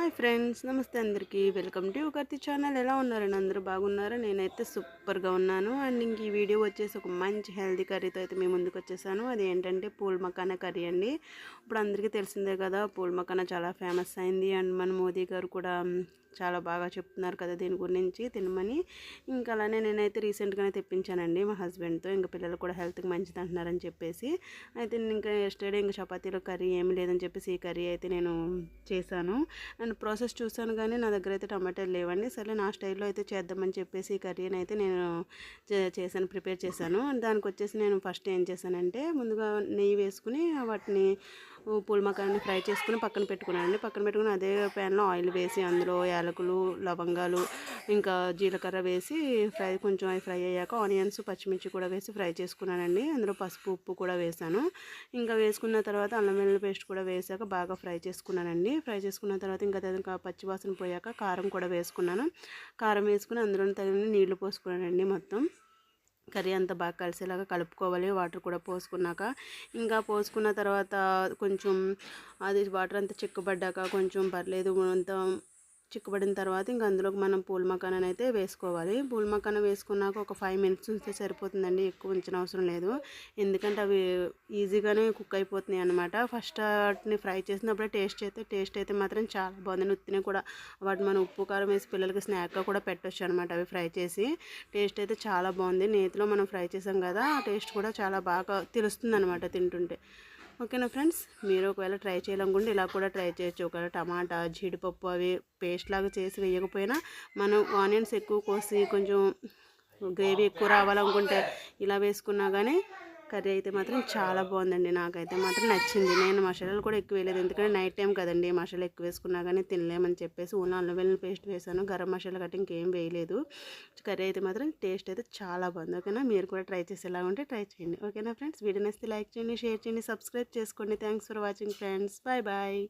Hi friends నమస్తే అందరికీ. Welcome to ఒకర్తి ఛానల్. ఎలా ఉన్నారని అందరూ బాగున్నారా? నేనైతే సూపర్గా ఉన్నాను. అండ్ ఇంక ఈ వీడియో వచ్చేసి ఒక మంచి హెల్తీ కర్రీతో అయితే మేము ముందుకు వచ్చేసాను. అది ఏంటంటే పూల్ మకానా కర్రీ అండి. ఇప్పుడు అందరికీ తెలిసిందే కదా పూల్ మకానా చాలా ఫేమస్ అయింది. అండ్ మన మోదీ గారు కూడా చాలా బాగా చెప్తున్నారు కదా దీని గురించి తినమని. ఇంకా అలానే నేనైతే రీసెంట్గానే తెప్పించానండి మా హస్బెండ్తో. ఇంకా పిల్లలు కూడా హెల్త్కి మంచిది అంటున్నారని చెప్పేసి. అయితే నేను ఇంకా ఎస్టర్డే ఇంకా చపాతీలో కర్రీ ఏమీ లేదని చెప్పేసి ఈ కర్రీ అయితే నేను చేశాను. నేను ప్రాసెస్ చూశాను కానీ నా దగ్గర అయితే టమాటాలు లేవండి. సరే నా స్టైల్లో అయితే చేద్దామని చెప్పేసి ఈ కర్రీని అయితే నేను చే- చేశాను ప్రిపేర్ చేశాను. దానికి వచ్చేసి నేను ఫస్ట్ ఏం చేశానంటే ముందుగా నెయ్యి వేసుకుని వాటిని పూల ఫ్రై చేసుకుని పక్కన పెట్టుకున్నానండి. పక్కన పెట్టుకుని అదే ప్యాన్లో ఆయిల్ వేసి అందులో యాలకులు లవంగాలు ఇంకా జీలకర్ర వేసి ఫ్రై కొంచెం అవి ఫ్రై అయ్యాక ఆనియన్స్ పచ్చిమిర్చి కూడా వేసి ఫ్రై చేసుకున్నానండి. అందులో పసుపు ఉప్పు కూడా వేసాను. ఇంకా వేసుకున్న తర్వాత అల్లం వెల్లుల్లి పేస్ట్ కూడా వేసాక బాగా ఫ్రై చేసుకున్నానండి. ఫ్రై చేసుకున్న తర్వాత ఇంకా ఇంకా పచ్చివాసన పోయాక కారం కూడా వేసుకున్నాను. కారం వేసుకుని అందులో తగిన నీళ్ళు పోసుకున్నానండి మొత్తం. కర్రీ అంతా బాగా కలిసేలాగా కలుపుకోవాలి. వాటర్ కూడా పోసుకున్నాక ఇంకా పోసుకున్న తర్వాత కొంచెం అది వాటర్ అంతా చిక్కబడ్డాక కొంచెం పర్లేదు అంత చిక్కబడిన తర్వాత ఇంకా అందులోకి మనం పూల మకానని అయితే వేసుకోవాలి. పూల మకాన వేసుకున్నాక ఒక ఫైవ్ మినిట్స్ ఉంచితే సరిపోతుందండి. ఎక్కువ ఉంచిన అవసరం లేదు. ఎందుకంటే అవి ఈజీగానే కుక్ అయిపోతున్నాయి అనమాట ఫస్ట్ వాటిని ఫ్రై చేసినప్పుడే టేస్ట్ అయితే టేస్ట్ అయితే మాత్రం చాలా బాగుంది. ఉత్తిని కూడా వాటిని మనం ఉప్పు కారం వేసి పిల్లలకి స్నాక్గా కూడా పెట్టొచ్చు అనమాట అవి ఫ్రై చేసి. టేస్ట్ అయితే చాలా బాగుంది. నేతిలో మనం ఫ్రై చేసాం కదా ఆ టేస్ట్ కూడా చాలా బాగా తెలుస్తుంది అనమాట తింటుంటే. ఓకేనా ఫ్రెండ్స్? మీరు ఒకవేళ ట్రై చేయాలనుకుంటే ఇలా కూడా ట్రై చేయొచ్చు. ఒకవేళ టమాటా జీడిపప్పు అవి పేస్ట్ లాగా చేసి వేయకపోయినా మనం ఆనియన్స్ ఎక్కువ కోసి కొంచెం గ్రేవీ ఎక్కువ రావాలనుకుంటే ఇలా వేసుకున్నా కానీ కర్రీ అయితే మాత్రం చాలా బాగుందండి. నాకైతే మాత్రం నచ్చింది. నేను మసాలాలు కూడా ఎక్కువ వేయలేదు. ఎందుకంటే నైట్ టైం కదండి. మసాలా ఎక్కువ వేసుకున్నా కానీ తినలేమని చెప్పేసి ఊన అల్లం వెల్లుల్లి పేస్ట్ వేసాను. గరం మసాలా గట్రా ఇంకేం వేయలేదు. కర్రీ అయితే మాత్రం టేస్ట్ అయితే చాలా బాగుంది. ఓకేనా? మీరు కూడా ట్రై చేసేలా ఉంటే ట్రై చేయండి. ఓకేనా ఫ్రెండ్స్? వీడియో నచ్చితే లైక్ చేయండి షేర్ చేయండి సబ్స్క్రైబ్ చేసుకోండి. Thanks for watching friends. Bye bye.